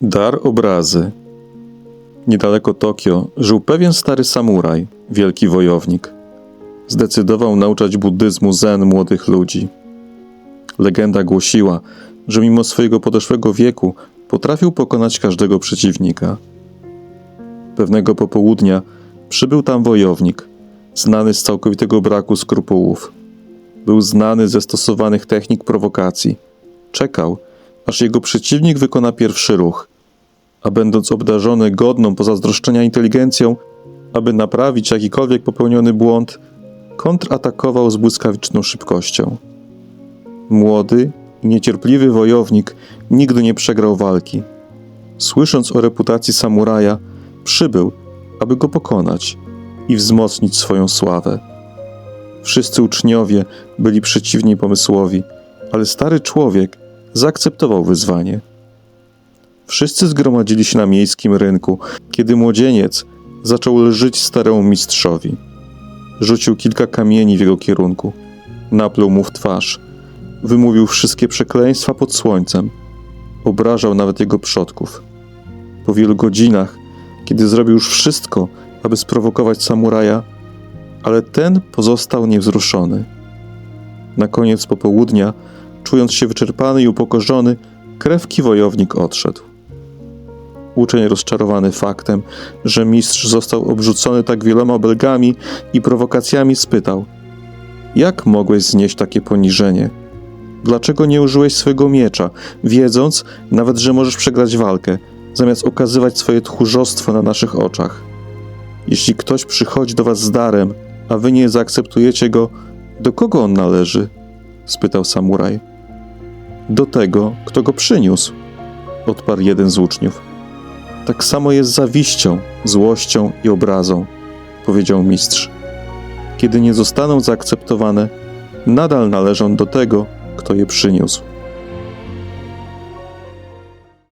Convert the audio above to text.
Dar obrazy. Niedaleko Tokio żył pewien stary samuraj, wielki wojownik. Zdecydował nauczać buddyzmu zen młodych ludzi. Legenda głosiła, że mimo swojego podeszłego wieku potrafił pokonać każdego przeciwnika. Pewnego popołudnia przybył tam wojownik, znany z całkowitego braku skrupułów. Był znany ze stosowanych technik prowokacji. Czekał, aż jego przeciwnik wykona pierwszy ruch, a będąc obdarzony godną pozazdroszczenia inteligencją, aby naprawić jakikolwiek popełniony błąd, kontratakował z błyskawiczną szybkością. Młody i niecierpliwy wojownik nigdy nie przegrał walki. Słysząc o reputacji samuraja, przybył, aby go pokonać i wzmocnić swoją sławę. Wszyscy uczniowie byli przeciwni pomysłowi, ale stary człowiek zaakceptował wyzwanie. Wszyscy zgromadzili się na miejskim rynku, kiedy młodzieniec zaczął lżyć staremu mistrzowi. Rzucił kilka kamieni w jego kierunku, napluł mu w twarz, wymówił wszystkie przekleństwa pod słońcem, obrażał nawet jego przodków. Po wielu godzinach, kiedy zrobił już wszystko, aby sprowokować samuraja, ale ten pozostał niewzruszony. Na koniec popołudnia, czując się wyczerpany i upokorzony, krewki wojownik odszedł. Uczeń rozczarowany faktem, że mistrz został obrzucony tak wieloma belgami i prowokacjami, spytał: Jak mogłeś znieść takie poniżenie? Dlaczego nie użyłeś swojego miecza, wiedząc nawet, że możesz przegrać walkę, zamiast okazywać swoje tchórzostwo na naszych oczach? Jeśli ktoś przychodzi do was z darem, a wy nie zaakceptujecie go, do kogo on należy? Spytał samuraj. Do tego, kto go przyniósł, odparł jeden z uczniów. Tak samo jest zawiścią, złością i obrazą, powiedział mistrz. Kiedy nie zostaną zaakceptowane, nadal należą do tego, kto je przyniósł.